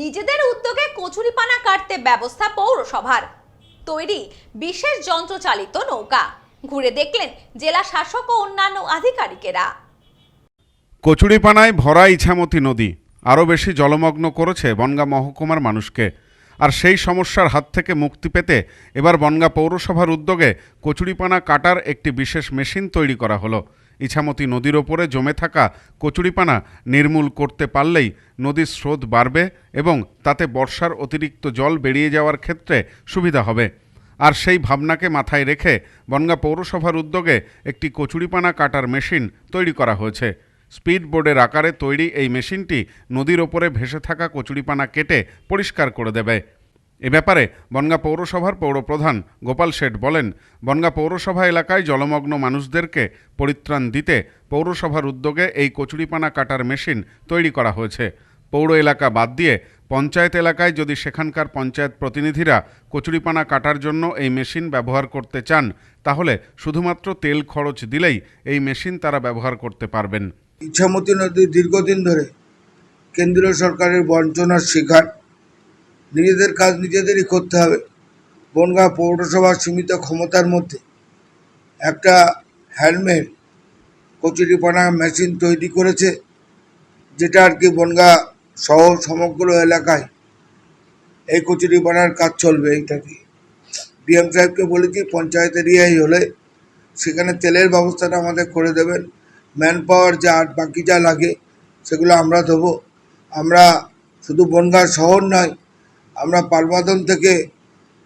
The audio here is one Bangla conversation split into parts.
নিজেদের উদ্যোগে কচুরিপানা কাটতে ব্যবস্থা পৌরসভার। তৈরি বিশেষ যন্ত্রচালিত নৌকা। ঘুরে দেখলেন জেলা শাসক ও অন্যান্য আধিকারিকেরা। কচুরিপানায় ভরা ইছামতি নদী আরও বেশি জলমগ্ন করেছে বনগা মহকুমার মানুষকে। আর সেই সমস্যার হাত থেকে মুক্তি পেতে এবার বনগা পৌরসভার উদ্যোগে কচুরিপানা কাটার একটি বিশেষ মেশিন তৈরি করা হলো। ইছামতি নদীর ওপরে জমে থাকা কচুরিপানা নির্মূল করতে পারলেই নদীর স্রোত বাড়বে এবং তাতে বর্ষার অতিরিক্ত জল বেরিয়ে যাওয়ার ক্ষেত্রে সুবিধা হবে। আর সেই ভাবনাকে মাথায় রেখে বনগা পৌরসভার উদ্যোগে একটি কচুরিপানা কাটার মেশিন তৈরি করা হয়েছে। স্পিড বোর্ডের আকারে তৈরি এই মেশিনটি নদীর ওপরে ভেসে থাকা কচুরিপানা কেটে পরিষ্কার করে দেবে। এ ব্যাপারে বনগা পৌরসভার পৌরপ্রধান গোপাল শেঠ বলেন, বনগা পৌরসভা এলাকায় জলমগ্ন মানুষদেরকে পরিত্রাণ দিতে পৌরসভার উদ্যোগে এই কচুরিপানা কাটার মেশিন তৈরি করা হয়েছে। পৌর এলাকা বাদ দিয়ে পঞ্চায়েত এলাকায় যদি সেখানকার পঞ্চায়েত প্রতিনিধিরা কচুরিপানা কাটার জন্য এই মেশিন ব্যবহার করতে চান, তাহলে শুধুমাত্র তেল খরচ দিলেই এই মেশিন তারা ব্যবহার করতে পারবেন। ইচ্ছামতি নদী দীর্ঘদিন ধরে কেন্দ্রীয় সরকারের বঞ্চনার শিকার। নিজেদের কাজ নিজেদেরই করতে হবে। বনগাঁ পৌরসভার সীমিত ক্ষমতার মধ্যে একটা হ্যান্ডমেড কচুরিপানা মেশিন তৈরি করেছে, যেটা আর কি বনগাঁ সহ সমগ্র এলাকায় এই কচুরিপানার কাজ চলবে এইটা দিয়ে ডিএম সাহেবকে বলেছি পঞ্চায়েত এরিয়াই হলে সেখানে তেলের ব্যবস্থাটা আমাদের করে দেবেন। ম্যান পাওয়ার যা বাকি যা লাগে সেগুলো আমরা দেবো। আমরা শুধু বনগাঁ শহর নয় আমরা পালমাদন থেকে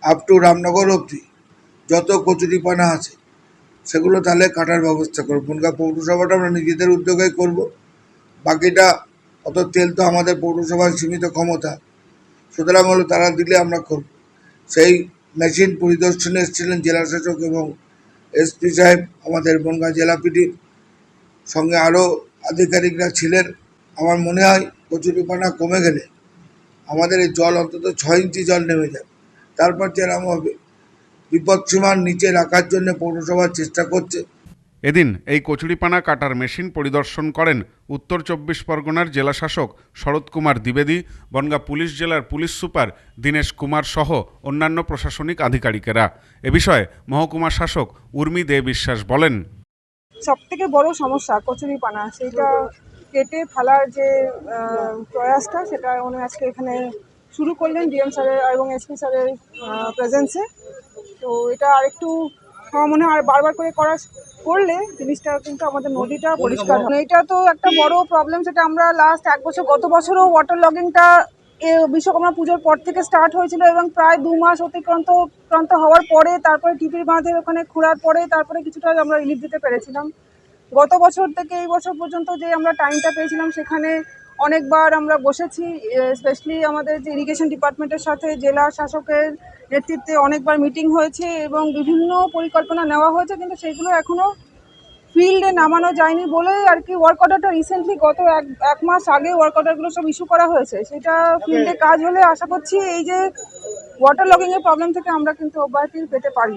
আপ টু রামনগর অবধি যত কচুরিপানা আছে, সেগুলো তাহলে কাটার ব্যবস্থা করব। বনগাঁ পৌরসভাটা আমরা নিজেদের উদ্যোগেই করব। বাকিটা, অত তেল তো আমাদের পৌরসভার সীমিত ক্ষমতা। সুতরাং হলো তারা দিলে আমরা করব। সেই মেশিন পরিদর্শনে এসেছিলেন জেলাশাসক এবং এসপি সাহেব, আমাদের বনগাঁ জেলা পিডির সঙ্গে আরও আধিকারিকরা ছিলেন। আমার মনে হয় কচুরিপানা কমে গেলে আমাদের এই জল অন্তত ছয় ইঞ্চি জল নেমে যাবে তারপর যেরকম হবে। বিপদসীমার নিচে রাখার জন্য পৌরসভা চেষ্টা করছে। এদিন এই কচুরিপানা কাটার মেশিন পরিদর্শন করেন উত্তর চব্বিশ পরগনার জেলাশাসক শরৎ কুমার দ্বিবেদী বনগা পুলিশ জেলার পুলিশ সুপার দীনেশ কুমার সহ অন্যান্য প্রশাসনিক আধিকারিকেরা। এ বিষয়ে মহকুমা শাসক উর্মি দে বিশ্বাস বলেন। সব থেকে বড় সমস্যা কচুরিপানা সেইটা কেটে ফেলার যে প্রয়াসটা, সেটা উনি আজকে এখানে শুরু করলেন ডিএম স্যারের এবং এসপি স্যারের প্রেজেন্সে তো এটা আরেকটু আমার মনে হয় বারবার করে করা করলে জিনিসটা কিন্তু আমাদের নদীটা পরিষ্কার হবে এটা তো একটা বড় প্রবলেম সেটা আমরা লাস্ট এক বছর, গত বছরও ওয়াটার লগিংটা এ বিশ্বকর্মা পুজোর পর থেকে স্টার্ট হয়েছিল এবং প্রায় দু মাস অতিক্রান্ত, ক্রান্ত হওয়ার পরে, তারপরে টিপির বাঁধের ওখানে খোঁড়ার পরে, তারপরে কিছুটা আমরা রিলিফ দিতে পেরেছিলাম। গত বছর থেকে এই বছর পর্যন্ত যে আমরা টাইমটা পেয়েছিলাম সেখানে অনেকবার আমরা বসেছি স্পেশালি আমাদের যে ইরিগেশন ডিপার্টমেন্টের সাথে জেলা শাসকের নেতৃত্বে অনেকবার মিটিং হয়েছে এবং বিভিন্ন পরিকল্পনা নেওয়া হয়েছে কিন্তু সেগুলো এখনও ফিল্ডে নামানো যায়নি বলে আর কি ওয়ার্ক অর্ডারটা রিসেন্টলি গত এক এক মাস আগে ওয়ার্ক অর্ডারগুলো সব ইস্যু করা হয়েছে। সেটা ফিল্ডে কাজ হলে আশা করছি এই যে ওয়াটার লগিংয়ের প্রবলেম থেকে আমরা কিন্তু অব্যাহতি পেতে পারি।